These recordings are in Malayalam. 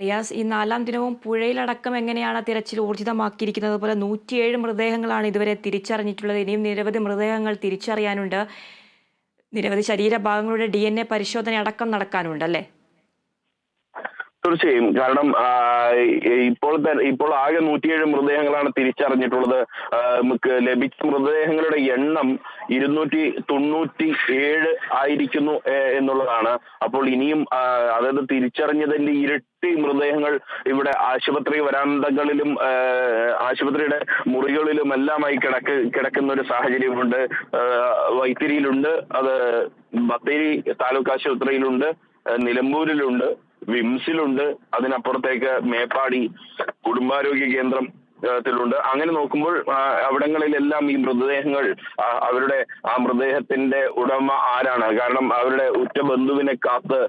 റിയാസ് ഈ നാലാം ദിനവും പുഴയിലടക്കം എങ്ങനെയാണ് തിരച്ചിൽ ഊർജിതമാക്കിയിരിക്കുന്നത്? അതുപോലെ നൂറ്റിയേഴ് മൃതദേഹങ്ങളാണ് ഇതുവരെ തിരിച്ചറിഞ്ഞിട്ടുള്ളത്. ഇനിയും നിരവധി മൃതദേഹങ്ങൾ തിരിച്ചറിയാനുണ്ട്. നിരവധി ശരീരഭാഗങ്ങളുടെ ഡി എൻ എ പരിശോധന അടക്കം നടക്കാനുണ്ട് അല്ലേ? തീർച്ചയായും. കാരണം ഇപ്പോൾ ഇപ്പോൾ ആകെ നൂറ്റിയേഴ് മൃതദേഹങ്ങളാണ് തിരിച്ചറിഞ്ഞിട്ടുള്ളത്. നമുക്ക് ലഭിച്ച മൃതദേഹങ്ങളുടെ എണ്ണം ഇരുന്നൂറ്റി തൊണ്ണൂറ്റി ഏഴ് ആയിരിക്കുന്നു എന്നുള്ളതാണ്. അപ്പോൾ ഇനിയും അതായത് തിരിച്ചറിഞ്ഞതിന്റെ ഇരട്ടി മൃതദേഹങ്ങൾ ഇവിടെ ആശുപത്രി വരാന്തകളിലും ആശുപത്രിയുടെ മുറികളിലും എല്ലാമായി കിടക്ക് കിടക്കുന്ന ഒരു സാഹചര്യമുണ്ട് വൈത്തിരിയിലുണ്ട്. അത് ബത്തേരി താലൂക്ക് ആശുപത്രിയിലുണ്ട്. നിലമ്പൂരിലുണ്ട്. വിംസിലുണ്ട്. അതിനപ്പുറത്തേക്ക് മേപ്പാടി കുടുംബാരോഗ്യ കേന്ദ്രം ത്തിലുണ്ട്. അങ്ങനെ നോക്കുമ്പോൾ അവിടങ്ങളിലെല്ലാം ഈ മൃതദേഹങ്ങൾ അവരുടെ ആ മൃതദേഹത്തിന്റെ ഉടമ ആരാണ്? കാരണം അവരുടെ ഉറ്റ ബന്ധുവിനെ കാത്ത്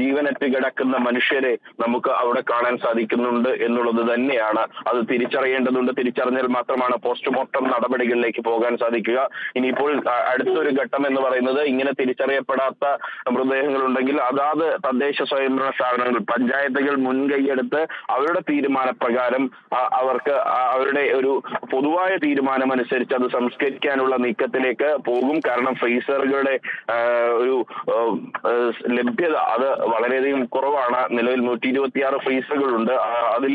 ജീവനറ്റ് കിടക്കുന്ന മനുഷ്യരെ നമുക്ക് അവിടെ കാണാൻ സാധിക്കുന്നുണ്ട് എന്നുള്ളത് തന്നെയാണ്. അത് തിരിച്ചറിയേണ്ടതുണ്ട്. തിരിച്ചറിഞ്ഞാൽ മാത്രമാണ് പോസ്റ്റ്മോർട്ടം നടപടികളിലേക്ക് പോകാൻ സാധിക്കുക. ഇനിയിപ്പോൾ അടുത്തൊരു ഘട്ടം എന്ന് പറയുന്നത് ഇങ്ങനെ തിരിച്ചറിയപ്പെടാത്ത മൃതദേഹങ്ങൾ ഉണ്ടെങ്കിൽ അതാത് തദ്ദേശ സ്വയംഭരണ സ്ഥാപനങ്ങൾ പഞ്ചായത്തുകൾ മുൻകൈയെടുത്ത് അവരുടെ തീരുമാനപ്രകാരം അവർക്ക് അവരുടെ ഒരു പൊതുവായ തീരുമാനം അനുസരിച്ച് അത് സംസ്കരിക്കാനുള്ള നീക്കത്തിലേക്ക് പോകും. കാരണം ഫ്രീസറുകളുടെ ഒരു ലഭ്യത അത് വളരെയധികം കുറവാണ്. നിലവിൽ നൂറ്റി ഇരുപത്തിയാറ് ഫ്രീസറുകളുണ്ട് അതിൽ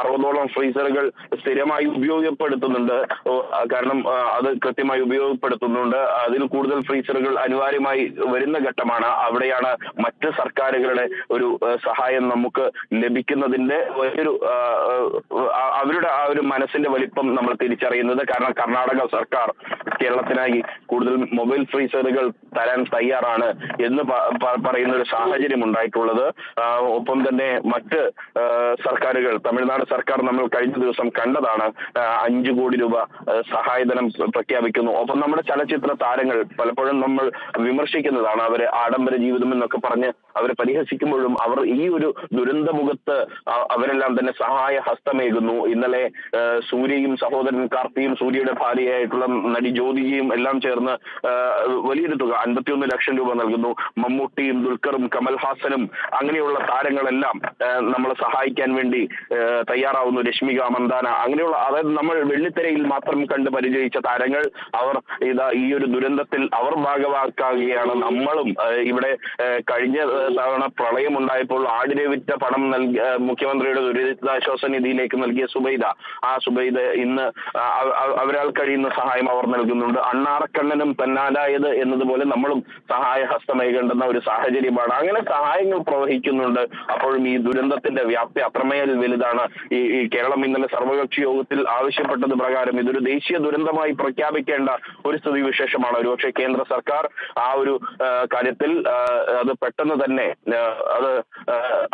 അറുപതോളം ഫ്രീസറുകൾ സ്ഥിരമായി ഉപയോഗപ്പെടുത്തുന്നുണ്ട്. കാരണം അത് കൃത്യമായി ഉപയോഗപ്പെടുത്തുന്നുണ്ട്. അതിൽ കൂടുതൽ ഫ്രീസറുകൾ അനിവാര്യമായി വരുന്ന ഘട്ടമാണ്. അവിടെയാണ് മറ്റ് സർക്കാരുകളുടെ ഒരു സഹായം നമുക്ക് ലഭിക്കുന്നതിന്റെ വലിയൊരു അവരുടെ ആ ഒരു മനസ്സിന്റെ വലിപ്പം നമ്മൾ തിരിച്ചറിയുന്നത് കാരണം കർണാടക സർക്കാർ കേരളത്തിനായി കൂടുതൽ മൊബൈൽ ഫ്രീസറുകൾ തരാൻ തയ്യാറാണ് എന്ന് പറയുന്ന ഒരു സാഹചര്യം ഉണ്ടായിട്ടുള്ളത്. ഒപ്പം തന്നെ മറ്റ് സർക്കാരുകൾ തമിഴ്നാട് സർക്കാർ നമ്മൾ കഴിഞ്ഞ ദിവസം കണ്ടതാണ് അഞ്ചു കോടി രൂപ സഹായധനം പ്രഖ്യാപിക്കുന്നു. ഒപ്പം നമ്മുടെ ചലച്ചിത്ര താരങ്ങൾ പലപ്പോഴും നമ്മൾ വിമർശിക്കുന്നതാണ് അവർ ആഡംബര ജീവിതം എന്നൊക്കെ പറഞ്ഞ് അവരെ പരിഹസിക്കുമ്പോഴും അവർ ഈ ഒരു ദുരന്തമുഖത്ത് മുഖത്ത് അവരെല്ലാം തന്നെ സഹായ ഹസ്തമേകുന്നു. ഇന്നലെ സൂര്യയും സഹോദരൻ കാർത്തിയും സൂര്യയുടെ ഭാര്യയായിട്ടുള്ള നടി ജ്യോതിജിയും എല്ലാം ചേർന്ന് വലിയൊരു തുക അൻപത്തിയൊന്ന് ലക്ഷം രൂപ നൽകുന്നു. മമ്മൂട്ടിയും ദുൽഖറും കമൽഹാസനും അങ്ങനെയുള്ള താരങ്ങളെല്ലാം നമ്മളെ സഹായിക്കാൻ വേണ്ടി തയ്യാറാവുന്നു. രശ്മിക മന്ദാന അങ്ങനെയുള്ള അതായത് നമ്മൾ വെള്ളിത്തിരയിൽ മാത്രം കണ്ട് പരിചയിച്ച താരങ്ങൾ അവർ ഇതാ ഈ ഒരു ദുരന്തത്തിൽ അവർ ഭാഗവാക്കാകുകയാണ്. നമ്മളും ഇവിടെ കഴിഞ്ഞ തവണ പ്രളയം ഉണ്ടായപ്പോൾ ആടിനെ വിറ്റ പണം നൽകി മുഖ്യമന്ത്രിയുടെ ദുരിതാശ്വാസ നിധിയിലേക്ക് നൽകിയ സുബൈദ. ആ സുബൈദ ഇന്ന് ആ, അവ- അവ- അവരാൽ കഴിയുന്ന സഹായം അവർ നൽകുന്നുണ്ട്. അണ്ണാറക്കണ്ണനും തന്നാലായത് എന്നതുപോലെ നമ്മളും സഹായ ഹസ്തമേകേണ്ടുന്ന ഒരു സാഹചര്യമാണ്. അങ്ങനെ സഹായങ്ങൾ പ്രവഹിക്കുന്നുണ്ട്. അപ്പോഴും ഈ ദുരന്തത്തിന്റെ വ്യാപ്തി അത്രമേൽ വലുതാണ്. ഈ കേരളം ഇന്നലെ സർവകക്ഷി യോഗത്തിൽ ആവശ്യപ്പെട്ടത് പ്രകാരം ഇതൊരു ദേശീയ ദുരന്തമായി പ്രഖ്യാപിക്കേണ്ട ഒരു സ്ഥിതി വിശേഷമാണ് ഒരുപക്ഷെ കേന്ദ്ര സർക്കാർ ആ ഒരു കാര്യത്തിൽ അത് പെട്ടെന്ന് തന്നെ അത്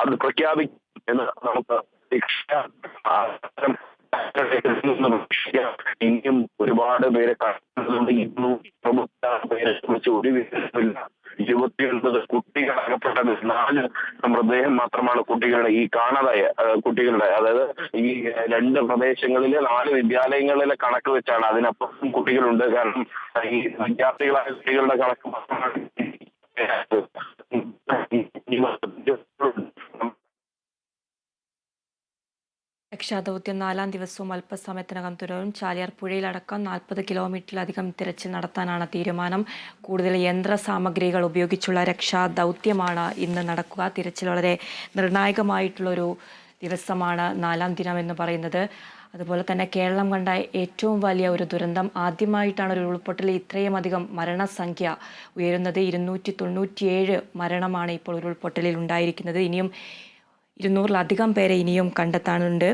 അത് പ്രഖ്യാപിക്കും എന്ന് നമുക്ക് ഇനിയും ഒരുപാട് പേരെ പേരെ കുറിച്ച് ഒരു വിവരമില്ല ഇരുപത്തിയൊൻപത് കുട്ടികൾ അകപ്പെട്ടത് നാല് മൃതദേഹം മാത്രമാണ് കുട്ടികളുടെ ഈ കാണാതായ കുട്ടികളുടെ. അതായത് ഈ രണ്ട് പ്രദേശങ്ങളിലെ നാല് വിദ്യാലയങ്ങളിലെ കണക്ക് വെച്ചാണ് അതിനപ്പുറം കുട്ടികളുണ്ട്. കാരണം ഈ വിദ്യാർത്ഥികളായ കുട്ടികളുടെ കണക്ക് മാത്രമാണ് രക്ഷാദൗത്യം നാലാം ദിവസവും അല്പസമയത്തിനകം തുടരും ചാലിയാർ പുഴയിലടക്കം നാൽപ്പത് കിലോമീറ്ററിലധികം തിരച്ചിൽ നടത്താനാണ് തീരുമാനം. കൂടുതൽ യന്ത്ര സാമഗ്രികൾ ഉപയോഗിച്ചുള്ള രക്ഷാദൗത്യമാണ് ഇന്ന് നടക്കുക. തിരച്ചിൽ വളരെ നിർണായകമായിട്ടുള്ളൊരു ദിവസമാണ് നാലാം ദിനം എന്ന് പറയുന്നത്. അതുപോലെ തന്നെ കേരളം കണ്ട ഏറ്റവും വലിയ ഒരു ദുരന്തം. ആദ്യമായിട്ടാണ് ഒരു ഉരുൾപൊട്ടലിൽ ഇത്രയും അധികം മരണസംഖ്യ ഉയരുന്നത്. ഇരുന്നൂറ്റി തൊണ്ണൂറ്റിയേഴ് മരണമാണ് ഇപ്പോൾ ഉരുൾപൊട്ടലിൽ ഉണ്ടായിരിക്കുന്നത്. ഇനിയും ഇരുന്നൂറിലധികം പേരെ ഇനിയും കണ്ടെത്താനുണ്ട്.